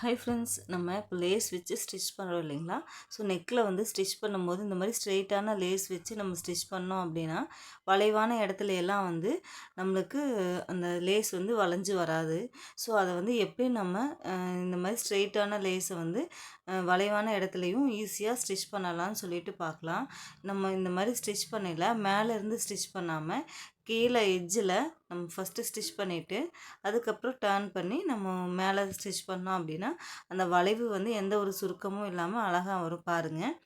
Hi friends நம்ம இப்போ lace வச்சு ஸ்டிச் பண்ணுறோம் இல்லைங்களா? ஸோ நெக்கில் வந்து ஸ்டிச் பண்ணும்போது இந்த மாதிரி ஸ்ட்ரெயிட்டான லேஸ் வச்சு நம்ம ஸ்டிச் பண்ணோம் அப்படின்னா வளைவான இடத்துல எல்லாம் வந்து நம்மளுக்கு அந்த லேஸ் வந்து வளைஞ்சு வராது. ஸோ அதை வந்து எப்படி நம்ம இந்த மாதிரி ஸ்ட்ரெயிட்டான லேஸை வந்து வளைவான இடத்துலையும் ஈஸியாக ஸ்டிச் பண்ணலாம்னு சொல்லிட்டு பார்க்கலாம். நம்ம இந்த மாதிரி ஸ்டிச் பண்ணல மேலேருந்து ஸ்டிச் பண்ணாமல் கீழே எஜ்ஜில் நம்ம ஃபஸ்ட்டு ஸ்டிச் பண்ணிவிட்டு அதுக்கப்புறம் டேர்ன் பண்ணி நம்ம மேலே ஸ்டிச் பண்ணோம் அப்படின்னா அந்த வளைவு வந்து எந்த ஒரு சுருக்கமும் இல்லாமல் அழகாக வரும் பாருங்கள்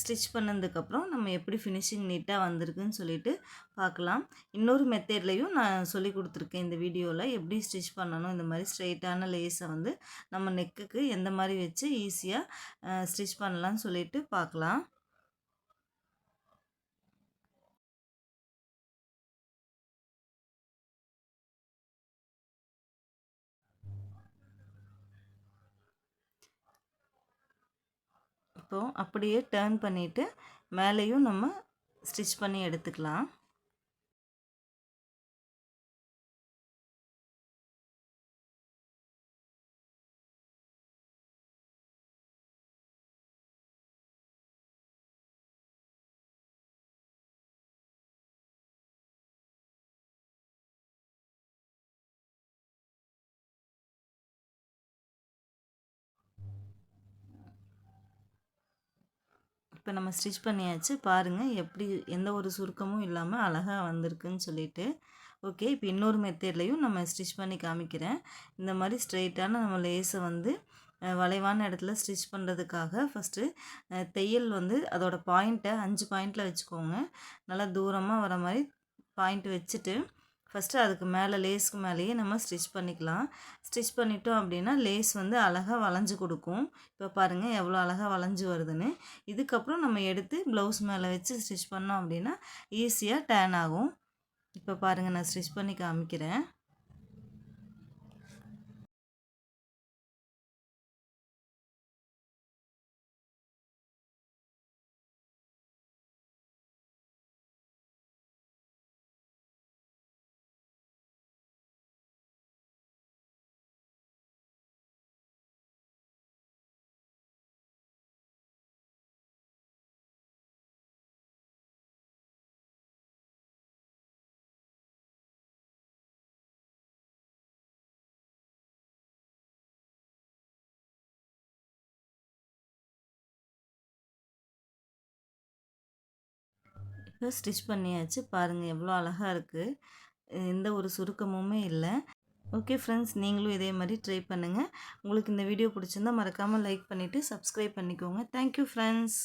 ஸ்டிச் பண்ணதுக்கப்புறம் நம்ம எப்படி ஃபினிஷிங் நீட்டாக வந்திருக்குன்னு சொல்லிட்டு பார்க்கலாம். இன்னொரு மெத்தேட்லேயும் நான் சொல்லி கொடுத்துருக்கேன் இந்த வீடியோவில் எப்படி ஸ்டிச் பண்ணணும் இந்த மாதிரி ஸ்ட்ரெயிட்டான லேஸை வந்து நம்ம நெக்குக்கு எந்த மாதிரி வச்சு ஈஸியாக ஸ்டிச் பண்ணலான்னு சொல்லிட்டு பார்க்கலாம். அப்போது அப்படியே டேர்ன் பண்ணிவிட்டு மேலேயும் நம்ம ஸ்டிச் பண்ணி எடுத்துக்கலாம். இப்போ நம்ம ஸ்டிச் பண்ணியாச்சு பாருங்கள் எப்படி எந்த ஒரு சுருக்கமும் இல்லாமல் அழகாக வந்திருக்குன்னு சொல்லிட்டு. ஓகே இப்போ இன்னொரு மெத்தேட்லேயும் நம்ம ஸ்டிச் பண்ணி காமிக்கிறேன். இந்த மாதிரி ஸ்ட்ரெயிட்டான நம்ம லேஸை வந்து வளைவான இடத்துல ஸ்டிச் பண்ணுறதுக்காக ஃபஸ்ட்டு தையல் வந்து அதோடய பாயிண்ட்டை அஞ்சு பாயிண்ட்டில் வச்சுக்கோங்க. நல்லா தூரமாக வர மாதிரி பாயிண்ட் வச்சுட்டு ஃபஸ்ட்டு அதுக்கு மேலே லேஸ்க்கு மேலேயே நம்ம ஸ்டிச் பண்ணிக்கலாம். ஸ்டிச் பண்ணிட்டோம் அப்படின்னா லேஸ் வந்து அழகாக வளைஞ்சு கொடுக்கும். இப்போ பாருங்கள் எவ்வளோ அழகாக வளைஞ்சு வருதுன்னு. இதுக்கப்புறம் நம்ம எடுத்து ப்ளவுஸ் மேலே வச்சு ஸ்டிச் பண்ணோம் அப்படின்னா ஈஸியாக டேன் ஆகும். இப்போ பாருங்கள் நான் ஸ்டிச் பண்ணி காமிக்கிறேன். ஸ்டிச் பண்ணியாச்சு. பாருங்கள் எவ்வளோ அழகாக இருக்குது எந்த ஒரு சுருக்கமுமே இல்லை. ஓகே ஃப்ரெண்ட்ஸ் நீங்களும் இதே மாதிரி ட்ரை பண்ணுங்கள் உங்களுக்கு இந்த வீடியோ பிடிச்சிருந்தால் மறக்காமல் லைக் பண்ணிவிட்டு சப்ஸ்கிரைப் பண்ணிக்கோங்க. Thank you friends.